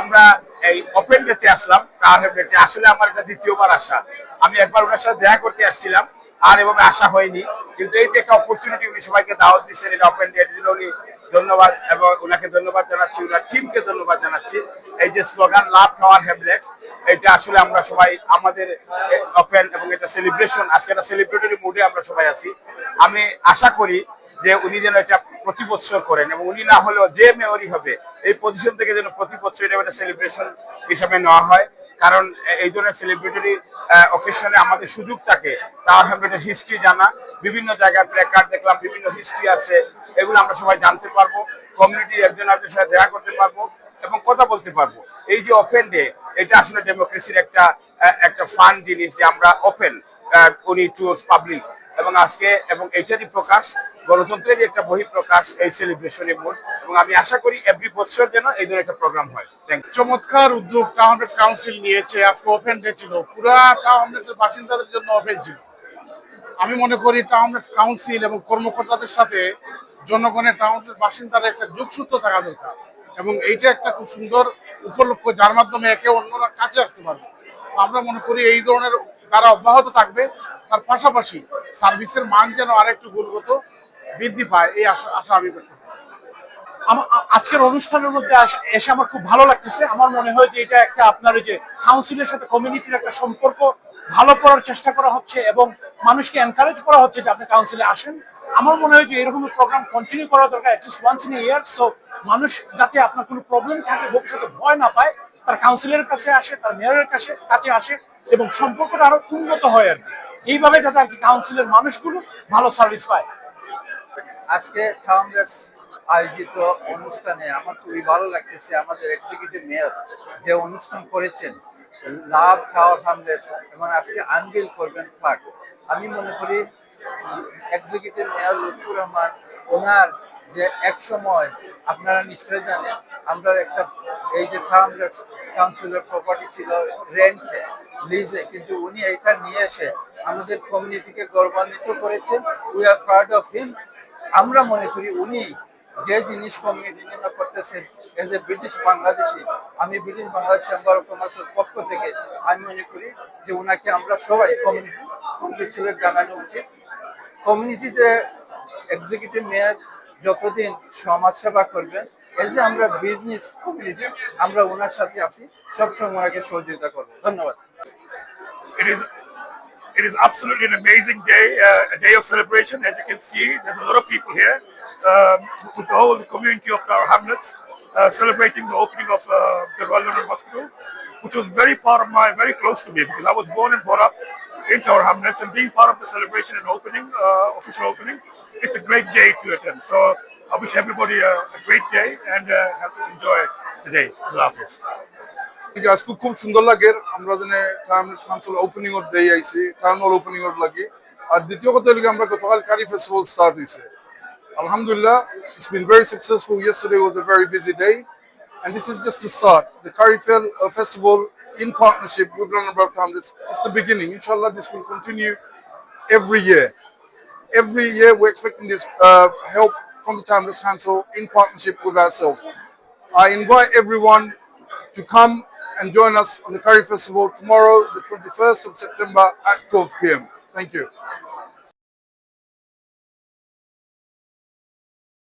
আমরা এই ওপেন ডেতে আসলাম তার ডেতে আসলে আমার এটা দ্বিতীয়বার আসা। আমি একবার ওনার সাথে দেখা করতে আসছিলাম, আর এভাবে আসা হয়নি। কিন্তু এই যে একটা অপরচুনিটি উনি সবাইকে দাওয়াত দিচ্ছেন, এটা ওপেন ডে এর জন্য উনি ধন্যবাদ, এবং ওনাকে ধন্যবাদ জানাচ্ছি ওনার টিমকে ধন্যবাদ জানাচ্ছি। এই যে স্লোগান লাভ টাওয়ার হ্যাবলেটস এটা আসলে আমরা সবাই, আমাদের ওপেন এবং এটা সেলিব্রেশন আজকে একটা সেলিব্রেটরি মুডে আমরা সবাই আছি। আমি আশা করি যে উনি যেন এটা প্রতি বছর করেন এবং উনি না হলেও যে মেয়রই হবে, এই পজিশন থেকে যেন প্রতি বছর এটা একটা সেলিব্রেশন হিসাবে নেওয়া হয়। কারণ এই ধরনের সেলিব্রেটরি অকেশনে আমাদের সুযোগ থাকে। তার হ্যামলেটের হিস্ট্রি জানা। বিভিন্ন জায়গায় প্লেকার্ড দেখলাম, বিভিন্ন হিস্ট্রি আছে। এগুলো আমরা সবাই জানতে পারব। কমিউনিটি একজন আরেকজনের সাথে দেখা করতে পারব এবং কথা বলতে পারব। এই যে ওপেন ডে এটা আসলে ডেমোক্রেসির একটা একটা ফান জিনিস যে আমরা ওপেন উনি টুয়ার্ডস পাবলিক এবং আজকে এবং এটারই প্রকাশ, গণতন্ত্রেরই একটা বহিঃপ্রকাশ এই সেলিব্রেশনের মোড এবং আমি আশা করি এভরি বছর যেন এই ধরনের একটা প্রোগ্রাম হয়। চমৎকার উদ্যোগ টাউন কাউন্সিল নিয়েছে, আজকে ওপেন ডে ছিল। পুরা টাউন বাসিন্দাদের জন্য ওপেন ছিল। আমি মনে করি টাউন কাউন্সিল এবং কর্মকর্তাদের সাথে জনগণের টাউনের বাসিন্দার একটা যোগসূত্র থাকা দরকার। এবং এইটা একটা খুব সুন্দর উপলক্ষ, যার মাধ্যমে একে অন্যরা কাছে আসতে পারবে। আমরা মনে করি এই ধরনের তারা অব্যাহত থাকবে। তার পাশাপাশি সার্ভিসের মান যেন আরেকটু গুণগত বৃদ্ধি পায়, এই আশা আশা আমি ব্যক্ত করি। আমা- আ- আজকের অনুষ্ঠানের মধ্যে এসে আমার খুব ভালো লাগতেছে। আমার মনে হয় যে এটা একটা আপনার ওই যে কাউন্সিলের সাথে কমিউনিটির একটা সম্পর্ক ভালো করার চেষ্টা করা হচ্ছে এবং মানুষকে এনকারেজ করা হচ্ছে যে আপনি কাউন্সিলে আসেন। আমার মনে হয় যে এরকম প্রোগ্রাম কন্টিনিউ করা দরকার at least once in year so মানুষ যাতে আপনার কোনো প্রবলেম থাকে, ভবিষ্যতে ভয় না পায়, তার কাউন্সিলের কাছে আসে, তার মেয়রের কাছে কাছে আসে এবং সম্পর্কটা আরও উন্নত হয় আর কি। এইভাবে যাতে আর কি কাউন্সিলের মানুষগুলো ভালো সার্ভিস পায়। আজকে টাউনলেস আয়োজিত অনুষ্ঠানে আমার খুবই ভালো লাগতেছে, আমাদের এক্সিকিউটিভ মেয়র যে অনুষ্ঠান করেছেন, লাভ টাওয়ার হামলেস এবং আজকে আনবিল করবেন ফ্লাগ আমি মনে করি এক্সিকিউটিভ মেয়র লুৎফুর রহমান, ওনার যে এক সময় আপনারা নিশ্চয় জানেন, আমরা একটা এই যে কাউন্সিলের প্রপার্টি ছিল রেন্টে লিজে কিন্তু উনি এটা নিয়ে এসে আমাদের কমিউনিটিকে গৌরবান্বিত করেছেন। We are proud of him আমরা মনে করি উনি যে জিনিস কমিউনিটির জন্য করতেছেন এজ এ ব্রিটিশ বাংলাদেশি, আমি ব্রিটিশ বাংলাদেশ চেম্বার অফ কমার্সের পক্ষ থেকে আমি মনে করি যে ওনাকে আমরা সবাই কমিউনিটি কংগ্রেচুলেট জানানো উচিত। কমিউনিটিতে এক্সিকিউটিভ মেয়র যতদিন সমাজ সেবা করবেন এই যে আমরা বিজনেস কমিউনিটি আমরা ওনার সাথে আছি সবসময় ওনাকে সহযোগিতা করব ধন্যবাদ It is absolutely an amazing day, uh, a day of celebration. As you can see, there's a lot of people here um, with the whole community of our hamlets uh, celebrating the opening of uh, the Royal London Hospital, which was very part of my, very close to me because I was born and brought up in Tower Hamlets and being part of the celebration and opening, uh, official opening, it's a great day to attend. So I wish everybody a, a great day and uh, have to enjoy the day. Allah Hafiz. ঠিক আছে আজকে খুব সুন্দর লাগে আমরা জানে town council opening ওর day আইছি টাউন হল ওপেনিং ওর লাগে আর দ্বিতীয় কথা হলো আমরা গতকাল কারি ফেস্টিভ্যাল স্টার্ট হয়েছে আলহামদুলিল্লাহ it's been very successful yesterday was a very busy day and this is just the start the Carifel uh, festival in partnership with London Borough Town it's, it's the beginning inshallah this will continue every year every year we're expecting this uh, help from the Timeless Council in partnership with ourselves I invite everyone to come and join us on the Curry Festival tomorrow, the 21st of September at 12 p.m. Thank you.